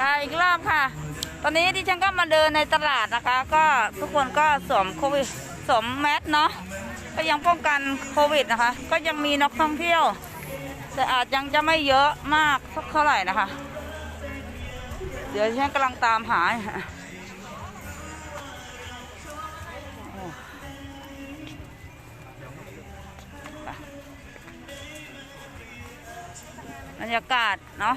ค่ะอีกรอบค่ะ ตอนนี้ที่ฉันก็มาเดินในตลาดนะคะ ก็ทุกคนก็สวมโควิดสวมแมสเนาะก็ยังป้องกันโควิดนะคะ ก็ยังมีนักท่องเที่ยว แต่อาจยังจะไม่เยอะมากสักเท่าไหร่นะคะ เดี๋ยวฉันกำลังตามหาบรรยากาศเนาะ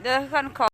เดี๋ยวคนขอ